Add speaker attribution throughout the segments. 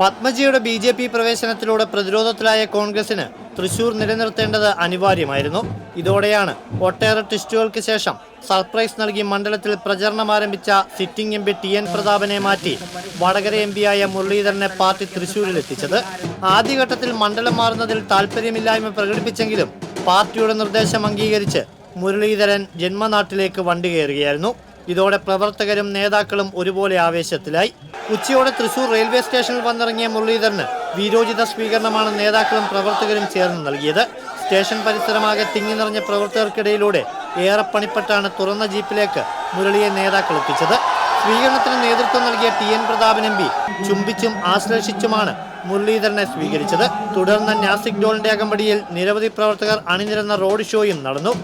Speaker 1: പത്മജിയുടെ B J P പ്രവേശനത്തിലൂടെ പ്രതിരോധത്തിലായ കോൺഗ്രസിന് തൃശൂർ നിലനിർത്തേണ്ടത് അനിവാര്യമായിരുന്നു. ഇതോടെയാണ് ഒട്ടേറെ ട്വിസ്റ്റുകൾക്ക് ശേഷം സർപ്രൈസ് നൽകി മണ്ഡലത്തിൽ പ്രചരണം ആരംഭിച്ച sitting M P T N പ്രതാപനെ മാറ്റി വടകര എം പിയായ മുരളീധരനെ പാർട്ടി തൃശൂരിലെത്തിച്ചത്. ആദ്യഘട്ടത്തിൽ മണ്ഡലം മാറുന്നതിൽ താല്പര്യമില്ലായ്മ പ്രകടിപ്പിച്ചെങ്കിലും പാർട്ടിയുടെ നിർദ്ദേശം അംഗീകരിച്ച് മുരളീധരൻ ജന്മനാട്ടിലേക്ക് വണ്ടി കയറുകയായിരുന്നു. ഇതോടെ പ്രവർത്തകരും നേതാക്കളും ഒരുപോലെ ആവേശത്തിലായി. ഉച്ചയോടെ തൃശൂർ റെയിൽവേ സ്റ്റേഷനിൽ വന്നിറങ്ങിയ മുരളീധരന് വീരോചിത സ്വീകരണമാണ് നേതാക്കളും പ്രവർത്തകരും ചേർന്ന് നൽകിയത്. സ്റ്റേഷൻ പരിസരമാകെ തിങ്ങി നിറഞ്ഞ പ്രവർത്തകർക്കിടയിലൂടെ ഏറെ പണിപ്പെട്ടാണ് തുറന്ന ജീപ്പിലേക്ക് മുരളിയെ നേതാക്കൾ എത്തിച്ചത്. സ്വീകരണത്തിന് നേതൃത്വം നൽകിയ T N Prathapan M P ചുംബിച്ചും ആശ്ലേഷിച്ചുമാണ് മുരളീധരനെ സ്വീകരിച്ചത്. തുടർന്ന് നാസിക് ഡോളിന്റെ അകമ്പടിയിൽ നിരവധി പ്രവർത്തകർ അണിനിരന്ന റോഡ് ഷോയും നടന്നു.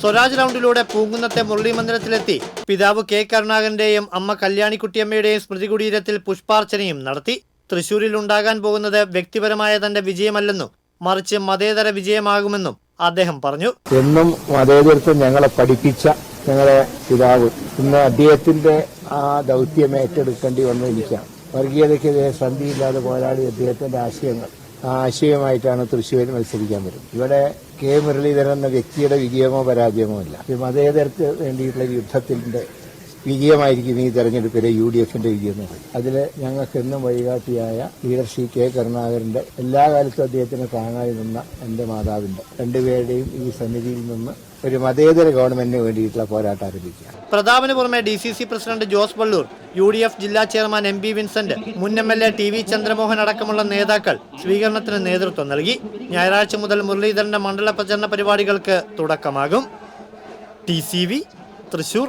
Speaker 1: സ്വരാജ് റൗണ്ടിലൂടെ പൂങ്കുന്നത്തെ മുരളി മന്ദിരത്തിലെത്തി പിതാവ് കെ. കരുണാകരന്റെയും അമ്മ കല്യാണിക്കുട്ടിയമ്മയുടെയും സ്മൃതി കുടീരത്തിൽ പുഷ്പാർച്ചനയും നടത്തി. തൃശൂരിൽ ഉണ്ടാകാൻ പോകുന്നത് വ്യക്തിപരമായ തന്റെ വിജയമല്ലെന്നും മറിച്ച് മതേതര വിജയമാകുമെന്നും അദ്ദേഹം പറഞ്ഞു.
Speaker 2: എന്നും മതേതരത്വം ഞങ്ങളെ പഠിപ്പിച്ച ഞങ്ങളെ പിതാവ്. ഇന്ന് അദ്ദേഹത്തിന്റെ ആ ദൗത്യം ഏറ്റെടുക്കേണ്ടി വന്നിരിക്കാം വർഗീയതയ്ക്കെതിരെ സന്ധിയില്ലാതെ പോരാടി അദ്ദേഹത്തിന്റെ ആശയങ്ങൾ. ആശയമായിട്ടാണ് തൃശ്ശൂരിൽ മത്സരിക്കാൻ വരും ഇവിടെ കെ മുരളീധരൻ എന്ന വ്യക്തിയുടെ വിജയമോ പരാജയമോ ഇല്ല. മതേതരത്തിന് വേണ്ടിയിട്ടുള്ള യുദ്ധത്തിന്റെ വിജയമായിരിക്കും ഈ തെരഞ്ഞെടുപ്പിലെ യു ഡി എഫിന്റെ വിജയം. അതിൽ ഞങ്ങൾക്ക് എന്നും വഴികാട്ടിയായ ലീഡർ സി കെ കരുണാകരന്റെ എല്ലാ കാലത്തും അദ്ദേഹത്തിന് താങ്ങായി നിന്ന എന്റെ മാതാവിന്റെ രണ്ടുപേരുടെയും ഈ സന്നിധിയിൽ നിന്ന് ഒരു മതേതര ഗവൺമെന്റിന് വേണ്ടിയിട്ടുള്ള പോരാട്ടം ആരംഭിക്കുക
Speaker 1: പ്രതാപന് പുറമെ D C C president Jose Vallur U D F ജില്ലാ ചെയർമാൻ എം പി വിൻസെന്റ് മുൻ M L A T V Chandramohan അടക്കമുള്ള നേതാക്കൾ സ്വീകരണത്തിന് നേതൃത്വം നൽകി. ഞായറാഴ്ച മുതൽ മുരളീധരന്റെ മണ്ഡല പ്രചരണ പരിപാടികൾക്ക് തുടക്കമാകും. T C V Thrissur